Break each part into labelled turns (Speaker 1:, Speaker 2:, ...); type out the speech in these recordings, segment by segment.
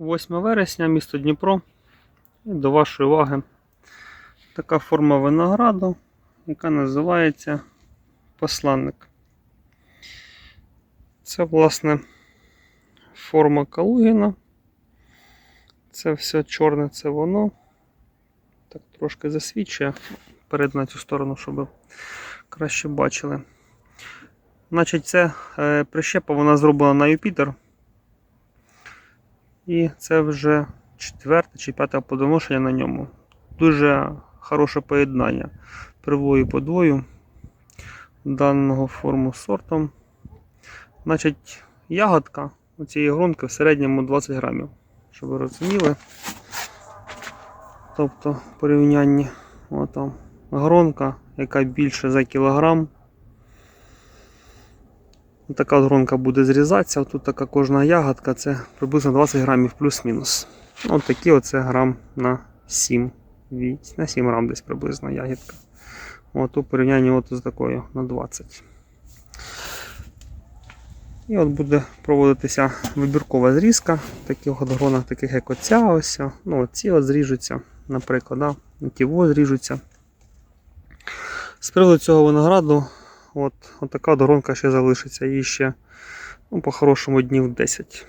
Speaker 1: 8 вересня, місто Дніпро. До вашої уваги така форма винограду, яка називається посланник. Це, власне, форма Калугіна. Це все чорне, це воно. Так трошки засвічує перед на цю сторону, щоб краще бачили. Значить, це е, прищепа вона зроблена на Юпітер. І це вже четверте чи п'яте подоношення на ньому. Дуже хороше поєднання привою подвою даного форму сортом. Значить, ягодка у цієї гронки в середньому 20 грамів, щоб ви розуміли. Тобто порівнянні отам, гронка, яка більше за кілограм. Така от гронка буде зрізатися. Тут така кожна ягодка це приблизно 20 грамів плюс-мінус. Ось такі оце грам на 7. Вісь, На 7 грам десь приблизно ягідка. От у порівнянні от з такою на 20. І от буде проводитися вибіркова зрізка таких от гронок, таких як оця ось. Ну, ці от зріжуться, наприклад, да? ті зріжуться. З приводу цього винограду, от, от така от гронка ще залишиться. Їй ще ну, по-хорошому днів 10.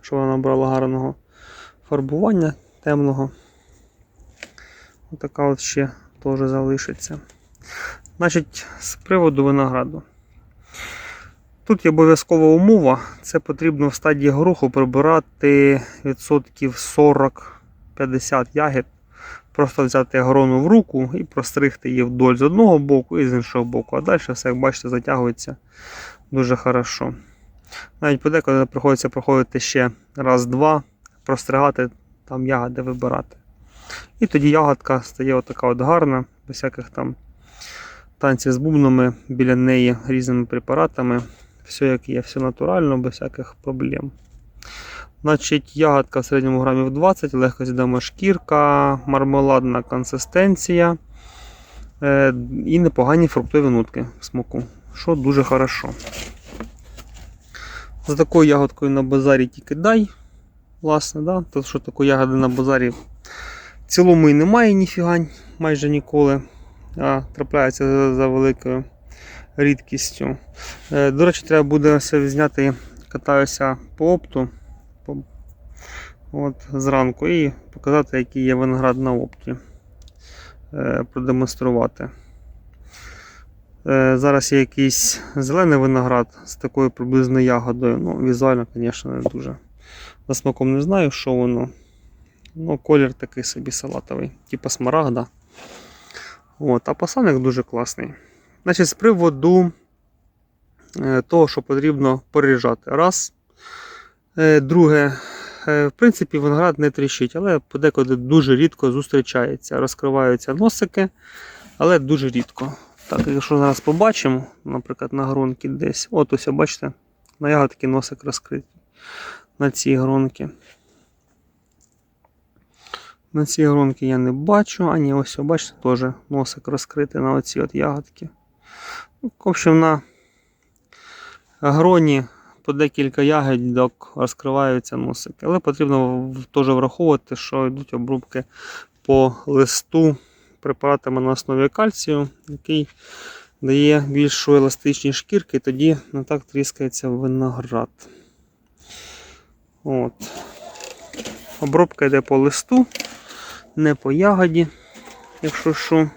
Speaker 1: Щоб вона набрала гарного фарбування темного. От така от ще теж залишиться. Значить, з приводу винограду. Тут є обов'язкова умова, це потрібно в стадії гороху прибирати відсотків 40-50 ягід. Просто взяти грону в руку і простригти її вдоль з одного боку і з іншого боку. А далі все, як бачите, затягується дуже хорошо. Навіть подеколи приходиться проходити ще раз-два, простригати там ягоди вибирати. І тоді ягодка стає отака от гарна, без всяких там танців з бубнами біля неї різними препаратами. Все як є, все натурально, без всяких проблем. Значить, ягодка в середньому грамів 20, легко з'їдама шкірка, мармеладна консистенція е, і непогані фруктові нутки в смаку, що дуже хорошо. За такою ягодкою на базарі тільки дай. Власне, да? Тому що такої ягоди на базарі в цілому і немає ніфіга майже ніколи. А трапляється за, за великою рідкістю. Е, До речі, треба буде все зняти, катаюся по опту от, зранку і показати, який є виноград на опті. Е, продемонструвати. Е, Зараз є якийсь зелений виноград з такою приблизно ягодою. Ну, Візуально, звісно, не дуже. За смаком не знаю, що воно. Ну, колір такий собі салатовий, типу смарагда. От, а посадник дуже класний. Значить, з приводу е, того, що потрібно поріжати. Раз. Друге, в принципі, виноград не тріщить, але подекуди дуже рідко зустрічається. Розкриваються носики, але дуже рідко. Так, якщо зараз побачимо, наприклад, на гронки десь. От ось, бачите, на ягодки носик розкритий. На цій гронки. На цій гронки я не бачу. А ні, ось, бачите, теж носик розкритий на оці от ягодки. Ну, В общем, на гроні по декілька ягідок розкриваються носики. Але потрібно теж враховувати, що йдуть обрубки по листу препаратами на основі кальцію, який дає більшу еластичність шкірки, і тоді не так тріскається виноград. От. Обробка йде по листу, не по ягоді, якщо що.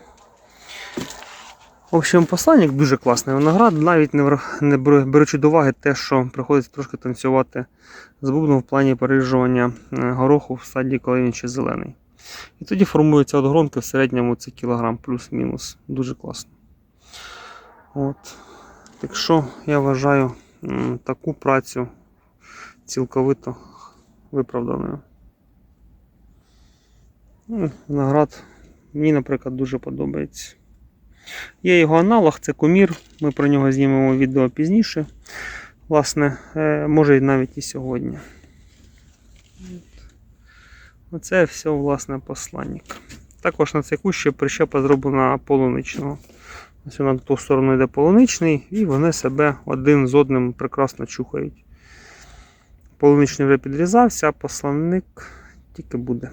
Speaker 1: В общем, посланник дуже класний виноград, навіть не, беручи до уваги те, що приходиться трошки танцювати з бубном в плані переріжування е, гороху в стадії, коли він ще зелений. І тоді формуються от гронки в середньому це кілограм плюс-мінус. Дуже класно. От. Так що я вважаю таку працю цілковито виправданою. Ну, Виноград мені, наприклад, дуже подобається. Є його аналог, це кумір. Ми про нього знімемо відео пізніше. Власне, е, може і навіть і сьогодні. Оце все, власне, посланник. Також на цей кущ ще прищепа зроблена полуничного. Ось на ту сторону йде полуничний, і вони себе один з одним прекрасно чухають. Полуничний вже підрізався, а посланник тільки буде.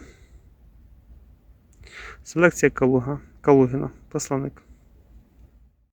Speaker 1: Селекція Калуга. Калугіна. Посланник.